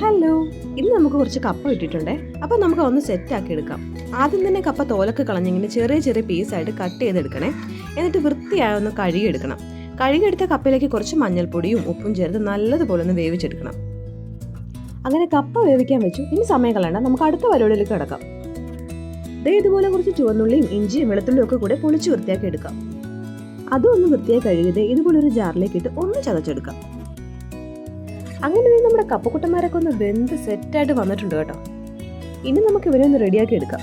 Hello ഇന്ന് നമുക്ക് കുറച്ച് കപ്പ കിട്ടിയിട്ടുണ്ടേ അപ്പോൾ നമുക്ക് ഒന്ന് സെറ്റ് ആക്കി എടുക്കാം. ആദ്യം തന്നെ കപ്പ തോലൊക്കെ കളഞ്ഞിങ്ങനെ ചെറിയ ചെറിയ പീസായിട്ട് കട്ട് ചെയ്തെടുക്കണേ. എന്നിട്ട് വൃത്തിയായ ഒന്ന് കഴുകിയെടുക്കണം. കഴുകിയെടുത്ത കപ്പയിലേക്ക് കുറച്ച് മഞ്ഞൾപ്പൊടിയും ഉപ്പും ചേർത്ത് നല്ലതുപോലെ ഒന്ന് വേവിച്ചെടുക്കണം. അങ്ങനെ കപ്പ വേവിക്കാൻ വെച്ചു. ഇനി സമയം കളയണ്ട. നമുക്ക് അടുത്ത പരിപാടിയിലേക്ക് കിടക്കാം. ദേ ഇതുപോലെ കുറച്ച് ചുവന്നുള്ളിയും ഇഞ്ചിയും വെളുത്തുള്ളിയും ഒക്കെ കൂടെ പൊളിച്ച് വൃത്തിയാക്കി എടുക്കാം. അതും ഒന്ന് വൃത്തിയായി കഴുകിയത് ഇതുപോലെ ഒരു ജാറിലേക്ക് ഇട്ട് ഒന്ന് ചതച്ചെടുക്കാം. അങ്ങനെ നമ്മുടെ കപ്പക്കുട്ടന്മാരൊക്കെ ഒന്ന് വെന്ത് സെറ്റായിട്ട് വന്നിട്ടുണ്ട് കേട്ടോ. ഇനി നമുക്ക് ഇവരെ ഒന്ന് റെഡിയാക്കി എടുക്കാം.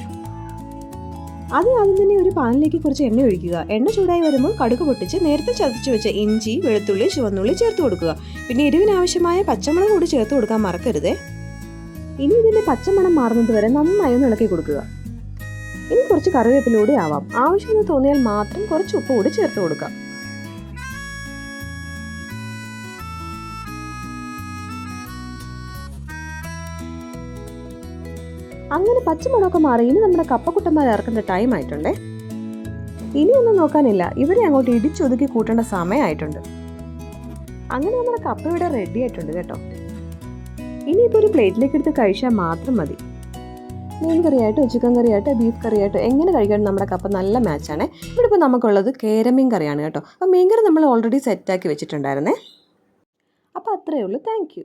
അത് ആദ്യം തന്നെ ഒരു പാനിലേക്ക് കുറച്ച് എണ്ണ ഒഴിക്കുക. എണ്ണ ചൂടായി വരുമ്പോൾ കടുക് പൊട്ടിച്ച് നേരത്തെ ചതച്ച് വെച്ച ഇഞ്ചി വെളുത്തുള്ളി ചുവന്നുള്ളി ചേർത്ത് കൊടുക്കുക. പിന്നെ എരിവിനാവശ്യമായ പച്ചമുളക് കൂടി ചേർത്ത് കൊടുക്കാൻ മറക്കരുത്. ഇനി ഇതിന്റെ പച്ചമണം മാറുന്നത് വരെ നന്നായി ഒന്ന് ഇളക്കി കൊടുക്കുക. ഇനി കുറച്ച് കറിവേപ്പിലൂടെ ആവാം. ആവശ്യമെന്ന് തോന്നിയാൽ മാത്രം കുറച്ച് ഉപ്പ് കൂടി ചേർത്ത് കൊടുക്കാം. അങ്ങനെ പച്ചമുളകൊക്കെ മാറി ഇനി നമ്മുടെ കപ്പക്കുട്ടന്മാർ ഇറക്കേണ്ട ടൈം ആയിട്ടുണ്ടേ. ഇനിയൊന്നും നോക്കാനില്ല. ഇവരെ അങ്ങോട്ട് ഇടിച്ചൊതുക്കി കൂട്ടേണ്ട സമയമായിട്ടുണ്ട്. അങ്ങനെ നമ്മുടെ കപ്പ ഇവിടെ റെഡി ആയിട്ടുണ്ട് കേട്ടോ. ഇനിയിപ്പോൾ ഒരു പ്ലേറ്റിലേക്ക് എടുത്ത് കഴിച്ചാൽ മാത്രം മതി. മീൻ കറിയായിട്ടോ ചിക്കൻ കറിയായിട്ടോ ബീഫ് കറിയായിട്ടോ എങ്ങനെ കഴിക്കണം നമ്മുടെ കപ്പ നല്ല മാച്ചാണ് ഇവിടെ ഇപ്പോൾ നമുക്കുള്ളത് കേരമീൻ കറിയാണ് കേട്ടോ. അപ്പോൾ മീൻ കറി നമ്മൾ ഓൾറെഡി സെറ്റാക്കി വെച്ചിട്ടുണ്ടായിരുന്നേ. അപ്പോൾ അത്രയേ ഉള്ളൂ. താങ്ക്